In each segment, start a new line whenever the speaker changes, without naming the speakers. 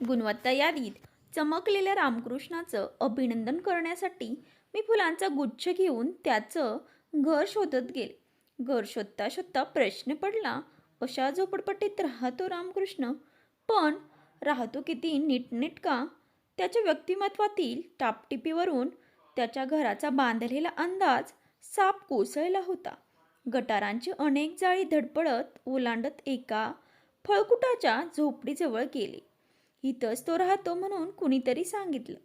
गुणवत्ता यादीत चमकलेल्या रामकृष्णाचं अभिनंदन करण्यासाठी मी फुलांचा गुच्छ घेऊन त्याचं घर शोधत गेले. घर शोधता शोधता प्रश्न पडला अशा झोपडपट्टीत राहतो रामकृष्ण. पण राहतो किती नीटनेटका त्याच्या व्यक्तिमत्वातील टापटिपीवरून त्याच्या घराचा बांधलेला अंदाज साप कोसळला होता. गटारांची अनेक जाळी धडपडत ओलांडत एका फळकुटाच्या झोपडीजवळ गेले. इथंच तो राहतो म्हणून कुणीतरी सांगितलं.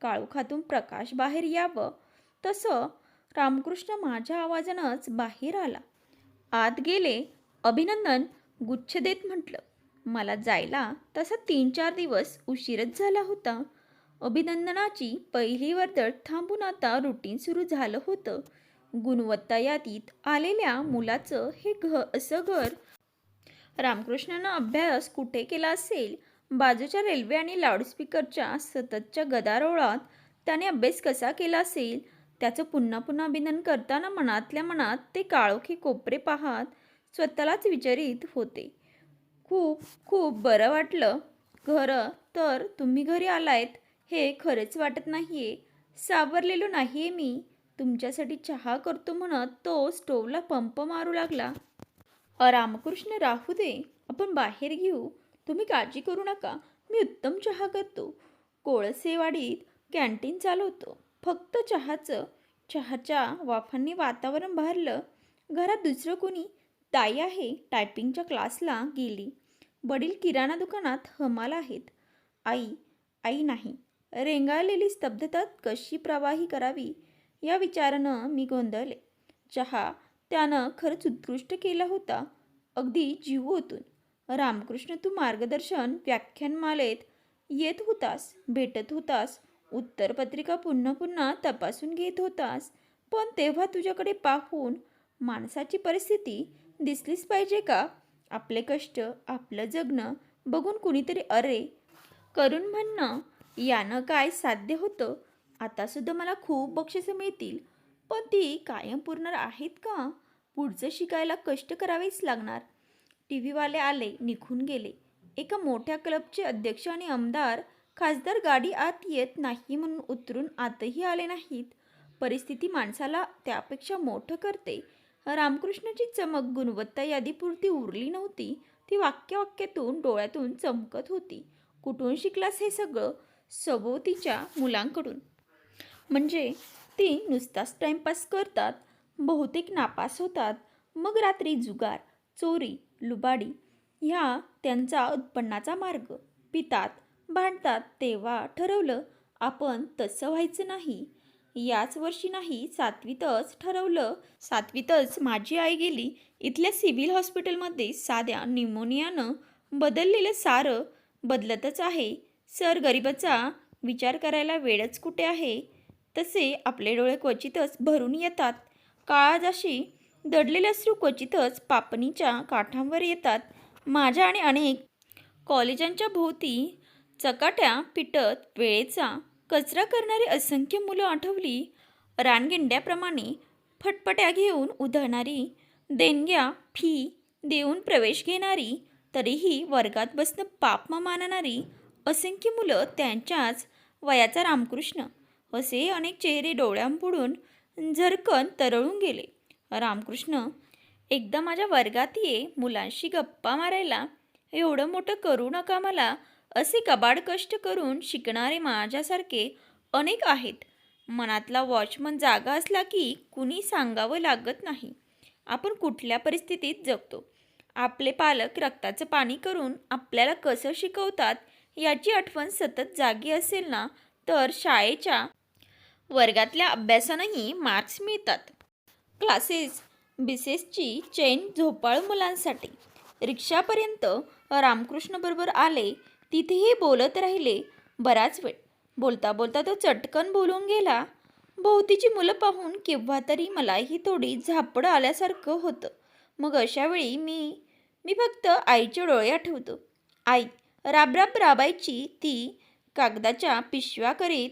काळोखातून प्रकाश बाहेर यावं. तसं रामकृष्ण माझ्या आवाजानंच बाहेर आला. आत गेले. अभिनंदन गुच्छ देत म्हटलं. मला जायला तसा तीन चार दिवस उशीरच झाला होता. अभिनंदनाची पहिली वर्दळ थांबून आता रुटीन सुरू झालं होतं. गुणवत्ता यादीत आलेल्या मुलाचं हे घ असं घर. रामकृष्णानं अभ्यास कुठे केला असेल? बाजूच्या रेल्वे आणि लाऊडस्पीकरच्या सततच्या गदारोळात त्याने अभ्यास कसा केला असेल त्याचं पुन्हा पुन्हा अभिनंदन करताना मनातल्या मनात ते काळोखी कोपरे पाहत स्वतःलाच विचारित होते. खूप खूप बरं वाटलं. खरं तर तुम्ही घरी आलायत हे खरेच वाटत नाही आहे सावरलेलो नाही आहे मी. तुमच्यासाठी चहा करतो म्हणत तो स्टोवला पंप मारू लागला. रामकृष्ण राहू दे. आपण बाहेर घेऊ. तुम्ही काळजी करू नका. मी उत्तम चहा करतो. कोळसेवाडीत कॅन्टीन चालवतो. फक्त चहाचं. चहाच्या वाफांनी वातावरण भरलं. घरात दुसरं कोणी? ताई आहे. टायपिंगच्या क्लासला गेली. वडील किराणा दुकानात हमाल आहेत. आई आई नाही. रेंगाळलेली स्तब्धता कशी प्रवाही करावी? या विचारानं मी गोंधळले. चहा त्यानं खरंच उत्कृष्ट केला होता. अगदी जीव ओतून. रामकृष्ण तू मार्गदर्शन व्याख्यानमालेत येत होतास भेटत होतास. उत्तरपत्रिका पुन्हा पुन्हा तपासून घेत होतास. पण तेव्हा तुझ्याकडे पाहून माणसाची परिस्थिती दिसलीच पाहिजे का? आपले कष्ट आपलं जगणं बघून कुणीतरी अरे करून म्हणणं यानं काय साध्य होतं? आतासुद्धा मला खूप बक्षिसं मिळतील. पण ती कायम पुरणार आहेत का? पुढचं शिकायला कष्ट करावेच लागणार. टी व्हीवाले आले निघून गेले. एका मोठ्या क्लबचे अध्यक्ष आणि आमदार खासदार गाडी आत येत नाही म्हणून उतरून आतही आले नाहीत. परिस्थिती माणसाला त्यापेक्षा मोठं करते. रामकृष्णाची चमक गुणवत्ता यादीपुरती उरली नव्हती. ती वाक्यवाक्यातून डोळ्यातून चमकत होती. कुठून शिकलास हे सगळं? सभोवतीच्या मुलांकडून. म्हणजे ती नुसताच टाइमपास करतात बहुतेक नापास होतात मग रात्री जुगार चोरी लुबाडी ह्या त्यांचा उत्पन्नाचा मार्ग. पितात भांडतात तेव्हा ठरवलं आपण तसं व्हायचं नाही. याच वर्षी नाही सातवीतच ठरवलं. सातवीतच माझी आई गेली. इथल्या सिव्हिल हॉस्पिटलमध्ये साध्या निमोनियानं बदललेलं सारं बदलतच आहे. सर गरिबाचा विचार करायला वेळच कुठे आहे? तसे आपले डोळे क्वचितच भरून येतात. काळाजाशी दडलेले अश्रू क्वचितच पापणीच्या काठांवर येतात. माझ्या आणि अनेक कॉलेजांच्या भोवती चकाट्या पिटत वेळेचा कचरा करणारी असंख्य मुलं आठवली. रानगिंड्याप्रमाणे फटफट्या घेऊन उधळणारी देणग्या फी देऊन प्रवेश घेणारी तरीही वर्गात बसणं पाप मानणारी असंख्य मुलं त्यांच्याच वयाचा रामकृष्ण असे अनेक चेहरे डोळ्यांपुढून झरकन तरळून गेले. रामकृष्ण एकदा माझ्या वर्गात ये मुलांशी गप्पा मारायला. एवढं मोठं करू नका मला. असे कबाड कष्ट करून शिकणारे माझ्यासारखे अनेक आहेत. मनातला वॉचमन जागा असला की कुणी सांगावं लागत नाही. आपण कुठल्या परिस्थितीत जगतो? आपले पालक रक्ताचं पाणी करून आपल्याला कसं शिकवतात याची आठवण सतत जागी असेल ना तर शाळेच्या वर्गातल्या अभ्यासानंही मार्क्स मिळतात. क्लासेस बिसेसची चैन झोपाळ मुलांसाठी. रिक्षापर्यंत रामकृष्णबरोबर आले तिथेही बोलत राहिले. बराच वेळ. बोलता बोलता तो चटकन बोलून गेला. भोवतीची मुलं पाहून केव्हा तरी मलाही थोडी झापड आल्यासारखं होतं. मग अशा वेळी मी मी फक्त आईचे डोळे आठवतो. आई राबराब राबायची ती कागदाच्या पिशव्या करीत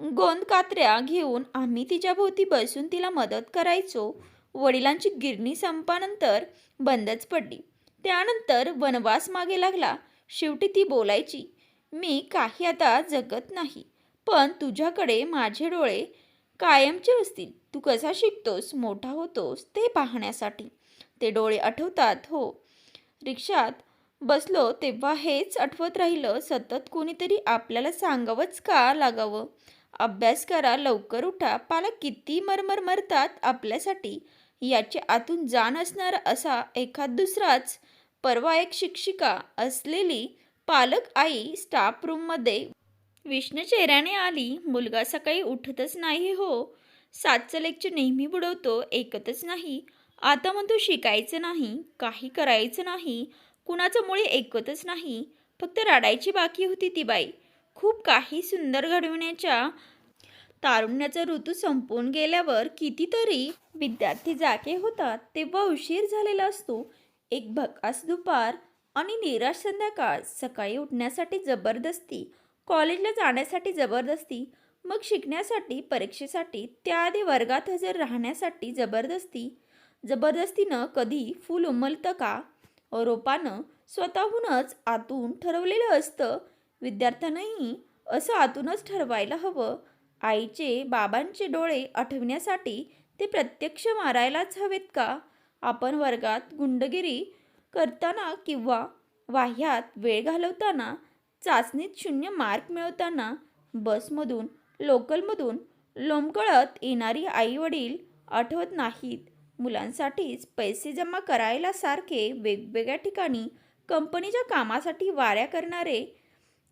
गोंद कात्र्या घेऊन आम्ही तिच्या भोवती बसून तिला मदत करायचो. वडिलांची गिरणी संपानंतर बंदच पडली. त्यानंतर वनवास मागे लागला. शेवटी ती बोलायची मी काही आता जगत नाही पण तुझ्याकडे माझे डोळे कायमचे असतील. तू कसा शिकतोस मोठा होतोस ते पाहण्यासाठी ते डोळे आठवतात हो. रिक्षात बसलो तेव्हा हेच आठवत राहिलं. सतत कोणीतरी आपल्याला सांगावंच का लागावं? अभ्यास करा लवकर उठा. पालक किती मरमर मरतात आपल्यासाठी याची आतून जाण असणारा असा एखाद दुसराच परवा एक शिक्षिका असलेली पालक आई स्टाफ रूममध्ये विष्णू चेहऱ्याने आली. मुलगा सकाळी उठतच नाही हो. सातचं लेक्चर नेहमी बुडवतो ऐकतच नाही. आता म्हणतो शिकायचं नाही काही करायचं नाही कुणाचं मुळे ऐकतच नाही. फक्त रडायची बाकी होती ती बाई. खूप काही सुंदर घडविण्याच्या तारुण्याचा ऋतू संपून गेल्यावर कितीतरी विद्यार्थी जागे होतात तेव्हा उशीर झालेला असतो. एक भकास दुपार आणि निराश संध्याकाळ सकाळी उठण्यासाठी जबरदस्ती कॉलेजला जाण्यासाठी जबरदस्ती मग शिकण्यासाठी परीक्षेसाठी त्याआधी वर्गात हजर राहण्यासाठी जबरदस्ती. जबरदस्तीनं कधी फूल उमलतं का? रोपानं स्वतःहूनच आतून ठरवलेलं असतं विद्यार्थ्यांनाही असं आतूनच ठरवायला हवं. आईचे बाबांचे डोळे आठवण्यासाठी ते प्रत्यक्ष मारायलाच हवेत का? आपण वर्गात गुंडगिरी करताना किंवा वाह्यात वेळ घालवताना चाचणीत शून्य मार्क मिळवताना बसमधून लोकलमधून लोंबकळत येणारी आई वडील आठवत नाहीत. मुलांसाठीच पैसे जमा करायला सारखे वेगवेगळ्या ठिकाणी कंपनीच्या कामासाठी वाऱ्या करणारे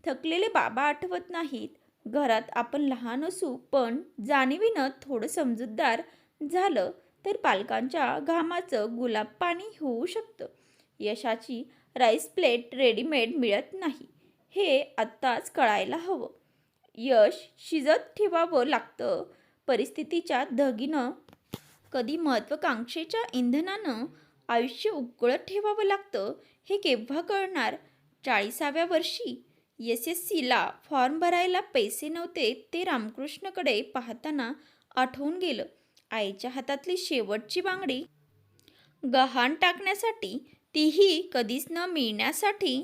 थकलेले बाबा आठवत नाहीत. घरात आपण लहान असू पण जाणीवीनं थोडं समजूतदार झालं तर पालकांच्या घामाचं गुलाब पाणी होऊ शकतं. यशाची राईस प्लेट रेडीमेड मिळत नाही. हे आत्ताच कळायला हवं. यश शिजत ठेवावं लागतं. परिस्थितीच्या धगीनं कधी महत्त्वाकांक्षेच्या इंधनानं आयुष्य उकळत ठेवावं लागतं हे केव्हा कळणार? चाळीसाव्या वर्षी एस एस सीला फॉर्म भरायला पैसे नव्हते ते रामकृष्णकडे पाहताना आठवून गेलं. आईच्या हातातली शेवटची बांगडी गहाण टाकण्यासाठी तीही कधीच न मिळण्यासाठी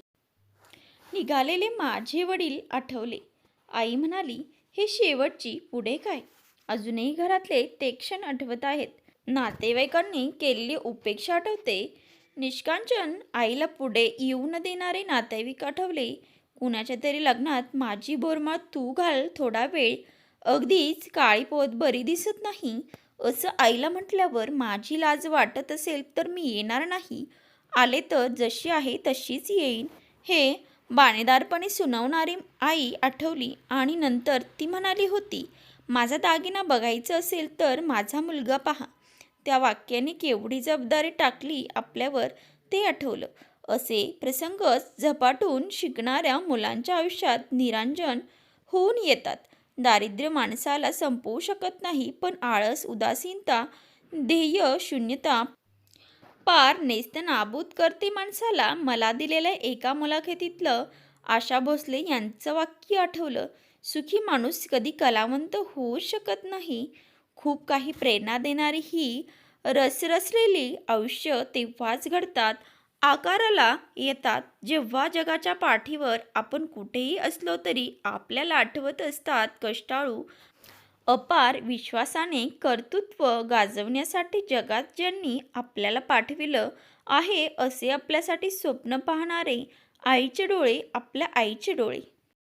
निघालेले माझे वडील आठवले. आई म्हणाली हे शेवटची पुढे काय? अजूनही घरातले ते क्षण आठवत आहेत. नातेवाईकांनी केलेली उपेक्षा आठवते. निष्कांचन आईला पुढे येऊ न देणारे नातेवाईक आठवले. कुणाच्या तरी लग्नात माझी बोरमाळ तू घाल थोडा वेळ. अगदीच काळी पोत बरी दिसत नाही. असं आईला म्हटल्यावर माझी लाज वाटत असेल तर मी येणार नाही. आले तर जशी आहे तशीच येईन. हे बाणेदारपणे सुनावणारी आई आठवली आणि नंतर ती म्हणाली होती माझा दागिना बघायचं असेल तर माझा मुलगा पहा. त्या वाक्याने केवढी जबाबदारी टाकली आपल्यावर ते आठवलं. असे प्रसंगच झपाटून शिकणाऱ्या मुलांच्या आयुष्यात निरांजन होऊन येतात. दारिद्र्य माणसाला संपवू शकत नाही पण आळस उदासीनता ध्येय शून्यता पार नेस्तनाबूत करते माणसाला. मला दिलेल्या एका मुलाखतीतलं आशा भोसले यांचं वाक्य आठवलं. सुखी माणूस कधी कलावंत होऊ शकत नाही. खूप काही प्रेरणा देणारी ही रसरसलेली आयुष्य तेव्हाच घडतात. आकाराला येतात. जेव्हा जगाच्या पाठीवर आपण कुठेही असलो तरी आपल्याला आठवत असतात कष्टाळू अपार विश्वासाने कर्तृत्व गाजवण्यासाठी जगात ज्यांनी आपल्याला पाठविलं आहे असे आपल्यासाठी स्वप्न पाहणारे आईचे डोळे आपल्या आईचे डोळे.